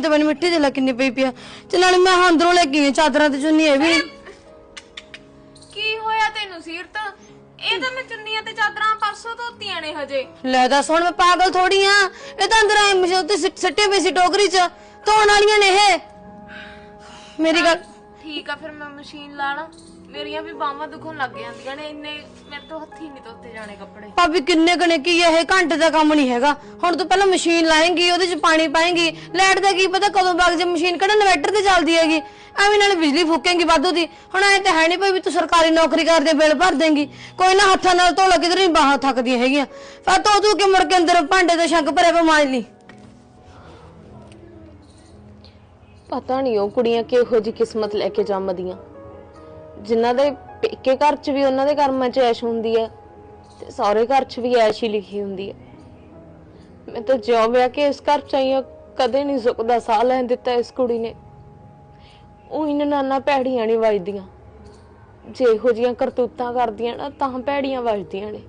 ਤਾਂ ਮੈਨੂੰ ਮਿੱਟੀ ਦੇ ਲਾ ਕਿੰਨੀ ਪਈ ਪਿਆ ਤੇ ਨਾਲੇ ਮੈਂ ਅੰਦਰੋਂ ਲੈ ਹਾਂ ਚਾਦਰਾਂ ਤੇ ਚੁੰਨੀ ਇਹ ਵੀ। ਕੀ ਹੋਇਆ ਤੈਨੂੰ ਸੀਰਤ ਇਹ ਤਾਂ ਮੈਂ ਚੁੰਨੀਆਂ ਤੇ ਚਾਦਰਾਂ ਪਰਸੋਂ ਧੋਤੀਆਂ ਨੇ ਹਜੇ। ਲੈ ਦੱਸ ਹੁਣ ਮੈਂ ਪਾਗਲ ਥੋੜੀ ਆ। ਇਹ ਤਾਂ ਅੰਦਰ ਆਏ ਮਸ਼ੋ ਤੇ ਸਿੱਟੇ ਪਈ ਸੀ ਟੋਕਰੀ 'ਚ। ਧੋਣ ਵਾਲੀਆਂ ਨੇ ਇਹ। ਮੇਰੀ ਗੱਲ ਠੀਕ ਆ, ਫਿਰ ਮੈਂ ਮਸ਼ੀਨ ਲਾ ਲਾਂ ਮੇਰੀਆਂ ਵੀ ਬਾਹਾਂ ਦੁਖਣ ਲੱਗ ਜਾਂਦੀਆਂ ਨੇ, ਇੰਨੇ ਮੇਰੇ ਤੋਂ ਹੱਥੀ ਨਹੀਂ ਧੋਤੇ ਜਾਣੇ ਕੱਪੜੇ। ਭਾਬੀ, ਕਿੰਨੇ ਕਨੇ ਕੀ ਆ, ਇਹ ਘੰਟੇ ਦਾ ਕੰਮ ਨਹੀਂ ਹੈਗਾ। ਹੁਣ ਤੂੰ ਪਹਿਲਾਂ ਮਸ਼ੀਨ ਲਾਏਂਗੀ, ਉਹਦੇ 'ਚ ਪਾਣੀ ਪਾਏਂਗੀ। ਲਾਈਟ ਦਾ ਕੀ ਪਤਾ ਕਦੋਂ ਵਗ ਜੇ ਮਸ਼ੀਨ ਕਿਹੜਾ ਇਨਵਰਟਰ ਤੇ ਚੱਲਦੀ ਹੈਗੀ। ਐਵੇਂ ਨਾਲੇ ਬਿਜਲੀ ਫੂਕੇਂਗੀ ਵਾਧੂ ਦੀ। ਹੁਣ ਐ ਤਾਂ ਹੈ ਨਹੀਂ ਭਾਈ ਵੀ ਤੂੰ ਸਰਕਾਰੀ ਨੌਕਰੀ ਕਰਦੇ ਬਿੱਲ ਭਰ ਦੇਂਗੀ। ਕੋਈ ਨਾ ਹੱਥਾਂ ਨਾਲ ਧੋਲਾ ਕਿਧਰ ਨਹੀਂ ਬਾਹਾਂ ਥੱਕਦੀਆਂ ਹੈਗੀਆਂ। ਫਿਰ ਧੋ ਤੂੰ ਕੇ ਮੁੜ ਕੇ ਅੰਦਰ ਭਾਂਡੇ ਤੇ ਸ਼ੰਕ ਭਰਿਆ ਪਾ ਮਾਂਜ ਲਈ ਪਤਾ ਨਹੀਂ ਉਹ ਕੁੜੀਆਂ ਕਿਹੋ ਜੀ ਕਿਸਮਤ ਲੈ ਕੇ ਜੰਮਦੀਆਂ। ਜਿਨ੍ਹਾਂ ਦੇ ਪੇਕੇ ਘਰ 'ਚ ਵੀ ਉਹਨਾਂ ਦੇ ਕਰਮਾਂ 'ਚ ਐਸ਼ ਹੁੰਦੀ ਹੈ ਤੇ ਸਹੁਰੇ ਘਰ 'ਚ ਵੀ ਐਸ਼ ਹੀ ਲਿਖੀ ਹੁੰਦੀ ਹੈ ਮੈਂ ਤਾਂ ਜਿਉਂ ਵਿਆਹ ਕੇ ਇਸ ਘਰ 'ਚ ਆਈ ਹਾਂ, ਕਦੇ ਨਹੀਂ ਸੁੱਕਦਾ ਸਾਹ ਲੈਣ ਦਿੱਤਾ ਇਸ ਕੁੜੀ ਨੇ। ਉਹ ਇਹਨਾਂ ਨਾਨਾ ਭੈੜੀਆਂ ਨਹੀਂ ਵੱਜਦੀਆਂ। ਜੇ ਇਹੋ ਜੀਆਂ ਕਰਤੂਤਾਂ ਕਰਦੀਆਂ ਨਾ, ਤਾਂ ਭੈੜੀਆਂ ਵੱਜਦੀਆਂ ਨੇ।